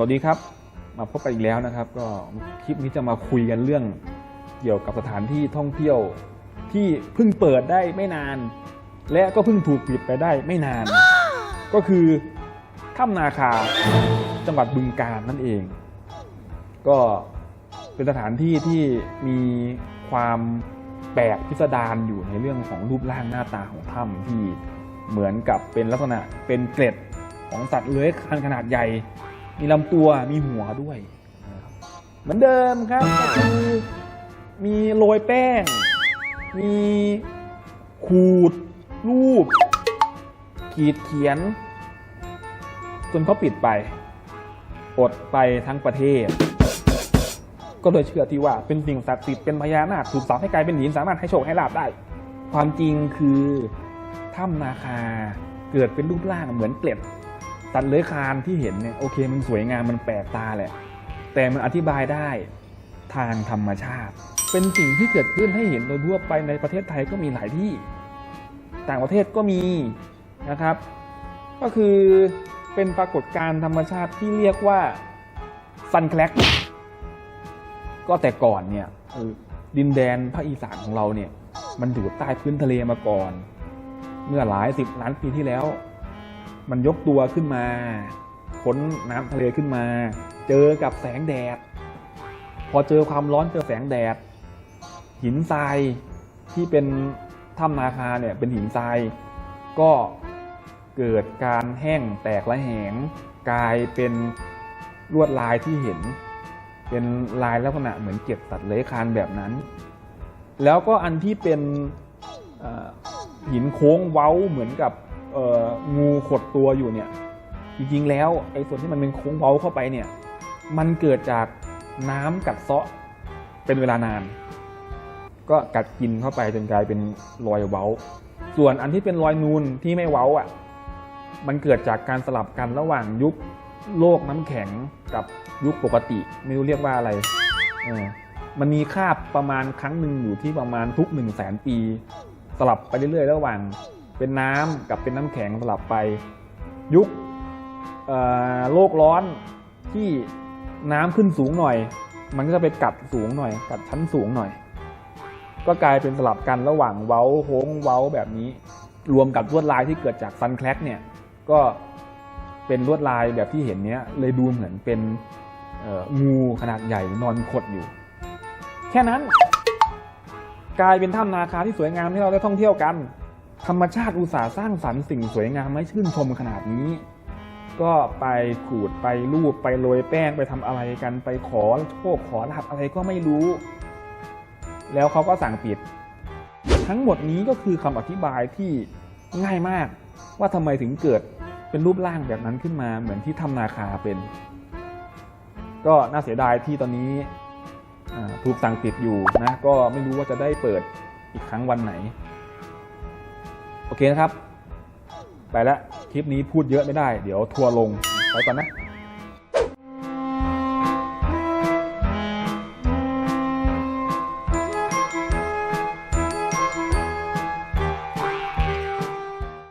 สวัสดีครับ มาพบกันอีกแล้วนะครับ ก็คลิปนี้จะมาคุยกันเรื่องเกี่ยวกับสถานที่ท่องเที่ยว ที่เพิ่งเปิดได้ไม่นาน และก็เพิ่งถูกปิดไปได้ไม่นาน ก็คือถ้ำนาคาจังหวัดบึงกาฬนั่นเอง ก็เป็นสถานที่ที่มีความแปลกพิสดารอยู่ในเรื่องของรูปร่างหน้าตาของถ้ำที่เหมือนกับเป็นลักษณะเป็นเกล็ดของสัตว์เลื้อยคลานขนาดใหญ่ มีลำตัวมีหัวด้วย เหมือนเดิมครับก็คือมีโรยแป้ง มีขูด รูป ขีดเขียน จนเขาปิดไป อดไปทั้งประเทศ ก็เลยเชื่อที่ว่าเป็นสิ่งศักดิ์สิทธิ์เป็นพญานาคถูกสาปให้กลายเป็นหินสามารถให้โชคให้ลาบได้ ความจริงคือถ้ำนาคาเกิดเป็นรูปร่างเหมือนเกล็ด สัตว์เลื้อยคลานที่เห็นเนี่ยโอเคมันสวยงามมันแปลกตาแหละ แต่มันอธิบายได้ทางธรรมชาติ เป็นสิ่งที่เกิดขึ้นให้เห็นโดยทั่วไปในประเทศไทยก็มีหลายที่ ต่างประเทศก็มีนะครับ ก็คือเป็นปรากฏการณ์ธรรมชาติที่เรียกว่าซันแคลกก็แต่ก่อนเนี่ยเออดินแดนภาคอีสานของเราเนี่ยมันอยู่ใต้พื้นทะเลมาก่อน เมื่อหลายสิบล้านปีที่แล้ว มันยกตัวขึ้นมาพ้นน้ำทะเลขึ้นมา เจอกับแสงแดด พอเจอความร้อนเจอแสงแดด หินทรายที่เป็นถ้ำนาคาเนี่ยเป็นหินทราย ก็เกิดการแห้งแตกและแหง กลายเป็นลวดลายที่เห็น เป็นลายลักษณะเหมือนเก็บสัตว์เลื้อยคานแบบนั้น แล้วก็อันที่เป็นหินโค้งเว้าเหมือนกับ งูขดตัวอยู่เนี่ยจริงๆแล้วไอ้ส่วนที่มันเป็นโค้งเว้าเข้าไปเนี่ยมันเกิดจากน้ำกัดเซาะเป็นเวลานาน ก็กัดกินเข้าไปจนกลายเป็นรอยเว้า ส่วนอันที่เป็นรอยนูนที่ไม่เว้าอะมันเกิดจากการสลับกันระหว่างยุคโลกน้ำแข็งกับยุคปกติ ไม่รู้เรียกว่าอะไรเออมันมีคาบประมาณครั้งหนึ่งอยู่ที่ประมาณทุกหนึ่งแสนปี สลับไปเรื่อยๆ ระหว่าง เป็นน้ำกับเป็นน้ำแข็งสลับไป ยุคโลกร้อนที่น้ำขึ้นสูงหน่อย มันก็จะไปกัดสูงหน่อย กัดชั้นสูงหน่อย ก็กลายเป็นสลับกันระหว่างเว้าโค้งเว้าแบบนี้ รวมกับลวดลายที่เกิดจากซันแคลกเนี่ยก็เป็นลวดลายแบบที่เห็นเนี้ยเลยดูเหมือนเป็นงูขนาดใหญ่นอนขดอยู่ แค่นั้น กลายเป็นถ้ำนาคาที่สวยงามที่เราได้ท่องเที่ยวกัน ธรรมชาติอุตสาห์สร้างสรรค์สิ่งสวยงามให้ชื่นชมขนาดนี้ ก็ไปขูดไปรูปไปโรยแป้งไปทำอะไรกันไปขอโชคขอลาบอะไรก็ไม่รู้ แล้วเขาก็สั่งปิด ทั้งหมดนี้ก็คือคำอธิบายที่ง่ายมากว่าทำไมถึงเกิดเป็นรูปร่างแบบนั้นขึ้นมาเหมือนที่ทำนาคาเป็น ก็น่าเสียดายที่ตอนนี้ถูกสั่งปิดอยู่นะก็ไม่รู้ว่าจะได้เปิดอีกครั้งวันไหน โอเคนะครับ ไปแล้วคลิปนี้พูดเยอะไม่ได้ เดี๋ยวทัวร์ลงไปก่อนนะ